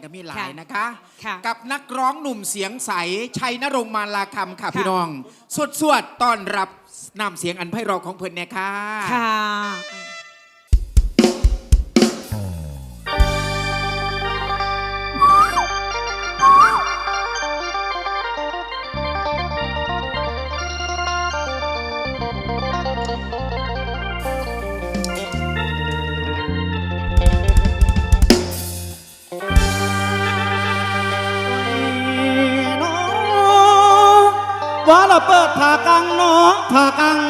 ก็มีหลายค่ะนะคะ ค่ะกับนักร้องหนุ่มเสียงใส ชัยนรงค์มาลาคำค่ะค่ะพี่น้องสวดสวดๆต้อนรับนำเสียงอันไพเราะของเพิ่นเนี่ยค่ะ ค่ะ ว่าเราเปิดผ่ากังน้องผ่ากัง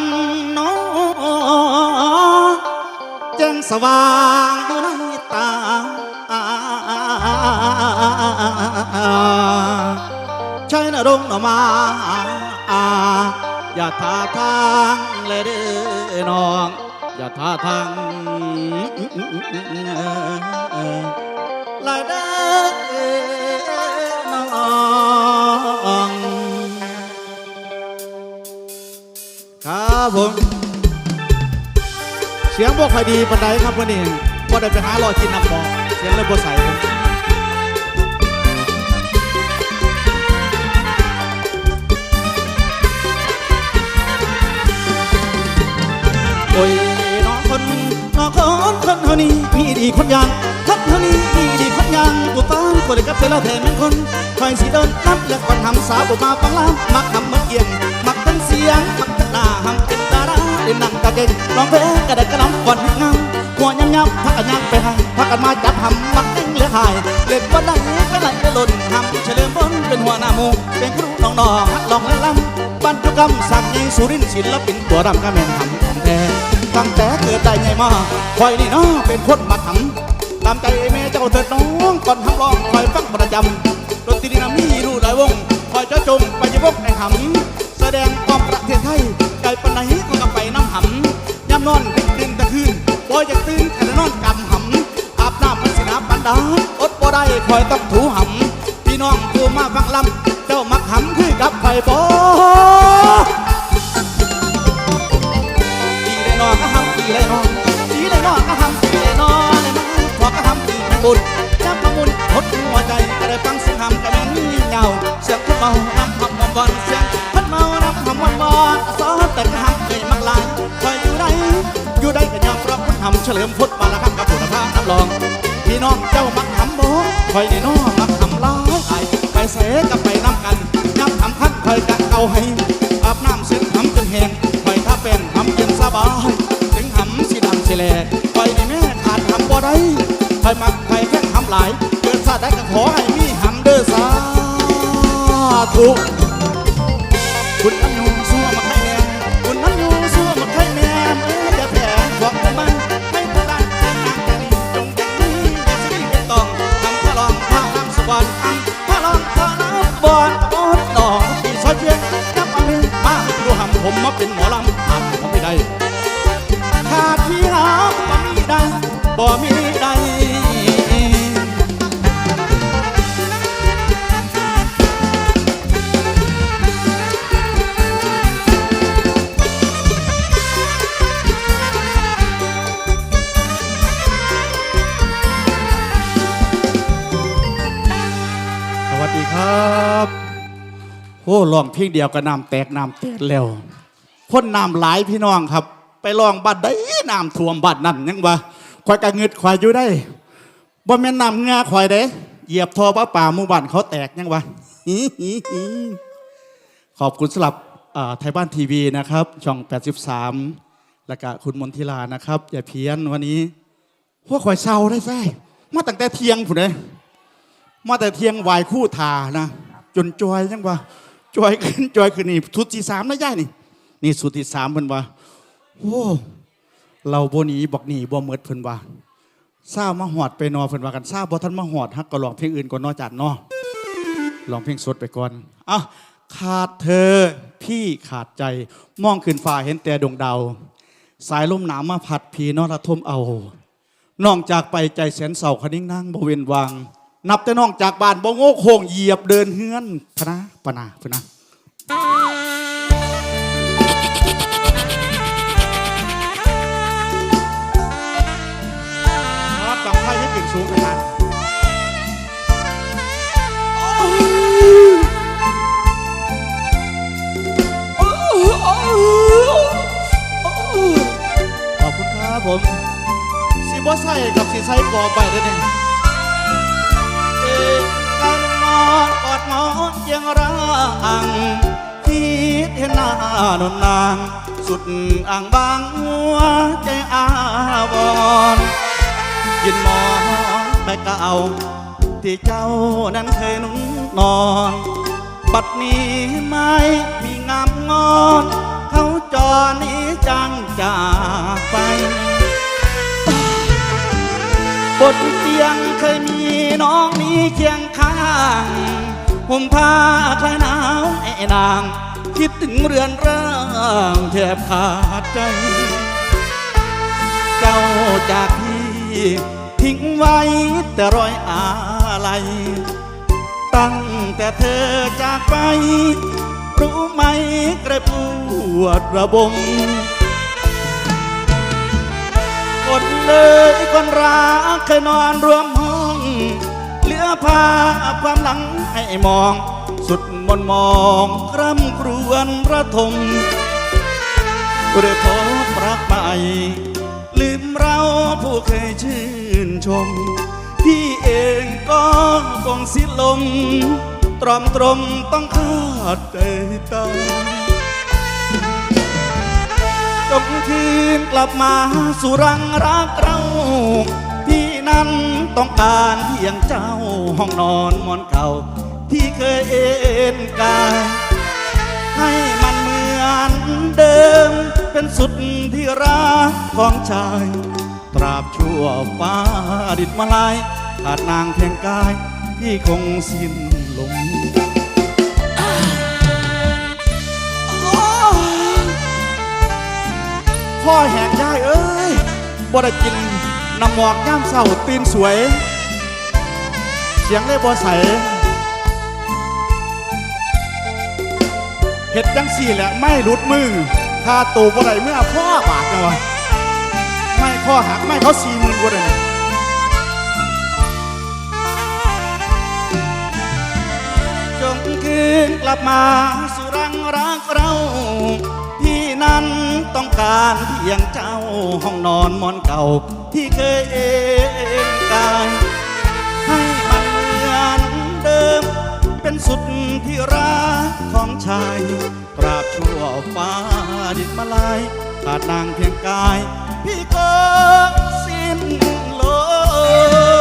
น้องแจ้งสว่างอยู่ในตาใช่นรงค์หนมาอย่าท่าทางเลยเด้อน้อง อย่าท่าทางเลยเด้อน้อง ครับผม เสียงบ่ค่อดีปานใดครับวันนี้บ่ได้ไปหารอกินน้ำบอกเสียงเลยบ่ใสครับโอ้ยน้องคนน้องคนคนเท่านี้มีดีคนย่างคนเท่านี้มีดีคนย่างกูตามคนกับเธอแล้วแทนเป็นคนคอยสิเดินนับและก่อนทำสาวบ่มาฟังลามมักทำมักเอียงมัก สียงมักทั้งหนาหำเป็นดาราเล่นหนังกะเก่งร้องเพลงกระเด็กกระน้ำก่อนเฮ็ดงามหัวยำยำพักกันยำไปให้พักกันมาจับหำมักเต้งเหลือหายเล่นบ่ได้ก็ไหลก็หล่นหำเฉลิมบนเป็นหัวหน้ามูเป็นครูน้องนองฮัดลองและลำบรรจุกรรมสักยิงสุรินทร์ศิลปินตัวดำก็แม่นหำของแท้ตั้งแต่เกิดได้ไงมาคอยนี่เนาะเป็นคนมักหำตามใจแม่เจ้าเถิดน้องก่อนทำร้องคอยฟังประจำ นอนก็หำดีเลยนอนดีเลยนอนก็หำดีเลยนอนเลยนะพอก็หำดีบุญจับมามุนทดหัวใจก็ได้ฟังเสียงหำกันนี้เงาเสียงคนเมาน้ำหำวันวันเสียงพัดเมาน้ำหำวันวันสอแต่ก็หำเคยมักลายคอยอยู่ได้อยู่ได้ก็ยอมรับคนหำเฉลิมพุทธมาละครับกับบุรพาน้ำรองพี่น้องเจ้ามักหำบ่คอยนี่น้องมักหำลายไอไปเสกับไปน้ำกันย้ำหำคันคอยกะเอาให้อาบน้ำเสียงหำจนแห้ง ครมักครแค่ทำหลายเกิดซาได้ก็ขอให้มีหำเด้อสาธุคุณนั้น โอ้ลองเพลงเดียวก็น้ำแตกน้ำแตกแล้วคนน้ำหลายพี่น้องครับ ไปลองบัดได้น้ำท่วมบัดนั่นยังวะคอยกระเงึดคอยอยู่ได้บ่แม่นน้ำเงาคอยเด้เหยียบทอป้าป่ามู่บ้านเขาแตกยังวะขอบคุณสำหรับไทยบ้านทีวีนะครับ ช่อง 83 แล้วก็คุณมนทิลานะครับ อย่าเพี้ยนวันนี้พวกคอยเศร้าได้แซ่มาตั้งแต่เที่ยงผุนเลยมาแต่เที่ยงวายคู่ทานะ จนจอยยังว่า จอยขึ้นจอยขึ้นนี่สุดที่สามนะย่ายนี่ นี่สุดที่สามเพิ่นว่าโอ้เราโบหนีบอกหนีบ่เมิดเพิ่นว่าทราบมาหอดไปนอเพิ่นว่ากันทราบบ่ทันมาหอดฮักก็ลองเพลงอื่นก่อนนอจัดนาะลองเพลงสดไปก่อนอะขาดเธอพี่ขาดใจมองขึ้นฟ้าเห็นแต่ดวงดาว สายลมหนาวมาพัดพีนอระทมเอาน้องจากไปใจแสนเศร้าคนิ่งนั่งบเวนวาง นับแต่น้องจากบ้านบ่งโง่โคงเหยียบเดินเฮือนพนะปนาพนะรับสังไพ่ให้เก่งสูงขนาดขอบคุณครับผมสีบอส่กับสีส่กอไปด้วยเนี่ย การนอนกอดหมอนยังรังคิดเห็นหน้านนนาง สุดอ่างบางหัวใจอาวรยินหมอนไปเก่าที่เจ้านั้นเคยนุ่งนอนบัดนี้ไม่มีงามงอน เขาจอนี้จังจาก บนเตียงเคยมีน้องนี้เคียงข้างห่มผ้าคลายหนาวไอ้นาง คิดถึงเรือนร่างแทบขาดใจ เจ้าจากพี่ทิ้งไว้แต่รอยอาลัยตั้งแต่เธอจากไป รู้ไหมกระปวดระบม คนเลยคนรักเคยนอนรวมห้อง เหลือภาพความหลังให้มอง สุดมนมองคร่ำครวญระทมเรือพบรักใหม่ลืมเราผู้เคยชื่นชม พี่เองก็คงสิ้นลม ตรอมตรมต้องขาดใจตาย จงคืนกลับมาสู่รังรักเรา พี่นั้นต้องการเพียงเจ้าห้องนอนมอนเก่า ที่เคยเอ็นกาย ให้มันเหมือนเดิม เป็นสุดที่รักของชาย ตราบชั่วฟ้าดิดมาลายขาดนางเพียงกายพี่คงสิ้นลม อแหกได้เอ้ยบ่ได้กินน้ำหมอกย่ามเศร้าตีนสวย เสียงได้บ่ใสเห็ดจังสี่แหละไม่หลุดมือคาตูบ่ได้เมื่อพ่อบาดนะวะไม่ข้อหักไม่เขาสี่หมื่นกว่าเลยจงคืนกลับมาสู่รังรักเรา พี่นั้นต้องการเพียงเจ้าห้องนอนมอนเก่าที่เคยเอ็นกายให้มันเหมือนเดิม เป็นสุดที่รักของชายตราบชั่วฟ้าดินมาลายขาดนางเพียงกาย พี่ก็สิ้นลม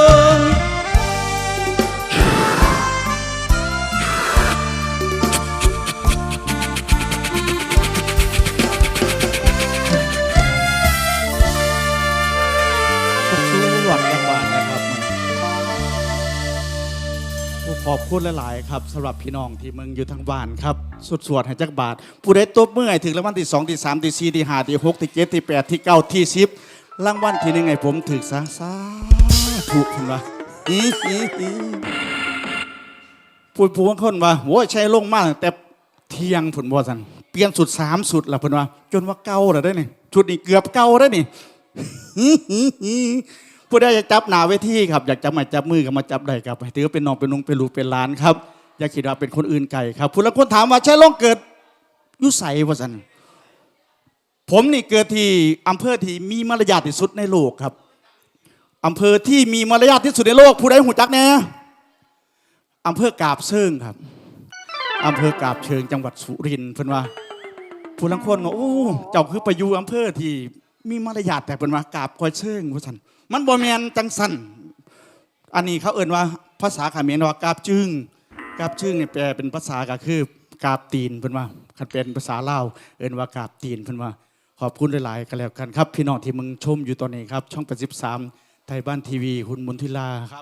คุณหลาย ๆ ครับสำหรับพี่น้องที่มึงอยู่ทางบ้านครับสุดสวดให้จักบาท ผู้ใดตบมือให้ถึงรางวัลที่2ที่3ที่4ที่5ที่6ที่7ที่8ที่9ที่10รางวัลที่หนึ่งไงผมถึกซะสาถูกคุณวะอีอีอีพูดพูดคนว่าโว้ยใช้ลงมากแต่เที่ยงผลบัวสันเปลี่ยนสุดสามสุดละเพิ่นว่า จนว่าเก่าแล้วได้นี่ชุดนี้เกือบเก่าแล้วนี่ ผู้ใดอยากจับหนาเวทีครับอยากจับมาจับมือกับมาจับได้ครับถือเป็นน้องเป็นนุงเป็นลูกเป็นหลานครับอย่าคิดว่าเป็นคนอื่นไกลครับผู้ละคนถามว่าใช่ลงเกิดยุใสวะสันผมนี่เกิดที่อำเภอที่มีมารยาทที่สุดในโลกครับอำเภอที่มีมารยาทที่สุดในโลก ผู้ใดหูจักแน่อำเภอกาบเชิงครับอำเภอกาบเชิงจังหวัดสุรินทร์เพิ่นว่าผู้ลังคนว่าโอ้เจ้าคือไปอยู่อำเภอที่ มีมารยาทแต่เป็นว่ากราบคอยเชิงว่าสันมันบ่แมนจังสันอันนี้เขาเอ่นว่าภาษาเขมรว่ากราบจึงกราบจึงเนี่ยแปลเป็นภาษาก็คือกราบตีนเพิ่นว่าคันเป็นภาษาลาวเอ่นว่ากราบตีนเพิ่นว่า ขอบคุณหลายๆกันแล้วกันครับ พี่น้องที่มึงชมอยู่ตอนนี้ครับ ช่อง83ไทยบ้านทีวี คุณมุนทิลาครับ